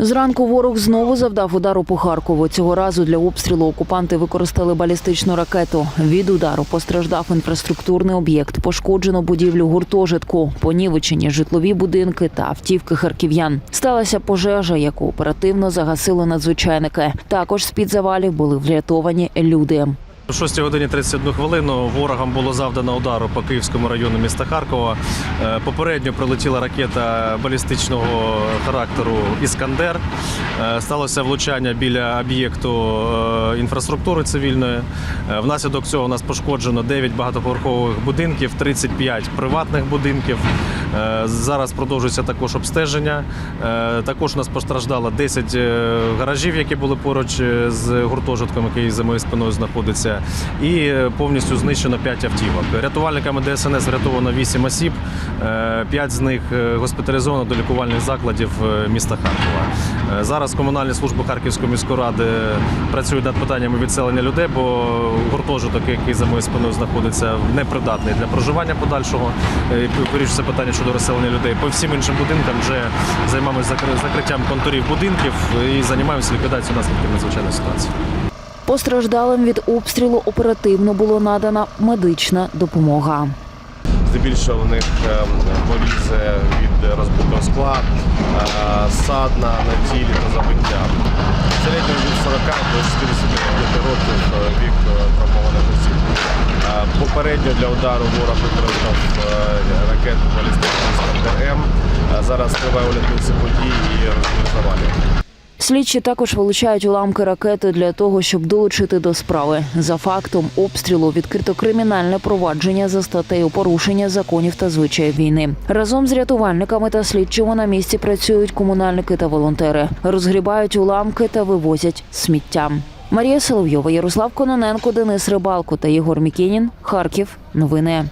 Зранку ворог знову завдав удару по Харкову. Цього разу для обстрілу окупанти використали балістичну ракету. Від удару постраждав інфраструктурний об'єкт, пошкоджено будівлю гуртожитку, понівечені житлові будинки та автівки харків'ян. Сталася пожежа, яку оперативно загасили надзвичайники. Також з під завалів були врятовані люди. О 6 годині 31 хвилину ворогам було завдано удару по Київському району міста Харкова. Е, Попередньо прилетіла ракета балістичного характеру Іскандер. Е, Сталося влучання біля об'єкту е, інфраструктури цивільної. Внаслідок цього у нас пошкоджено 9 багатоповерхових будинків, 35 приватних будинків. Е, Зараз продовжується також обстеження. Е, Також у нас постраждало 10 е, гаражів, які були поруч з гуртожитком, який за моєю спиною знаходиться, і повністю знищено 5 автівок. Рятувальниками ДСНС врятовано 8 осіб, 5 з них госпіталізовано до лікувальних закладів міста Харкова. Зараз комунальні служби Харківської міської ради працюють над питаннями відселення людей, бо гуртожиток, який за моєю спиною знаходиться, непридатний для проживання подальшого. Вирішується питання щодо розселення людей. По всім іншим будинкам вже займаємося закриттям контурів будинків і займаємося ліквідацією наслідків надзвичайної ситуації. Постраждалим від обстрілу оперативно було надана медична допомога. Здебільшого в них ем, порізи від розбитого скла, е, садна на тілі та забиття. В середньому від 40 до 65 років е, вік е, травмованих осіб. Попередньо для удару ворог використав е, ракету балістичну «Іскандер-М». Зараз триває оглядниці подій і розбір. Слідчі також вилучають уламки ракети для того, щоб долучити до справи. За фактом обстрілу відкрито кримінальне провадження за статтею порушення законів та звичаїв війни. Разом з рятувальниками та слідчими на місці працюють комунальники та волонтери, розгрібають уламки та вивозять сміття. Марія Соловйова, Ярослав Кононенко, Денис Рибалко та Єгор Мікінін. Харків. Новини.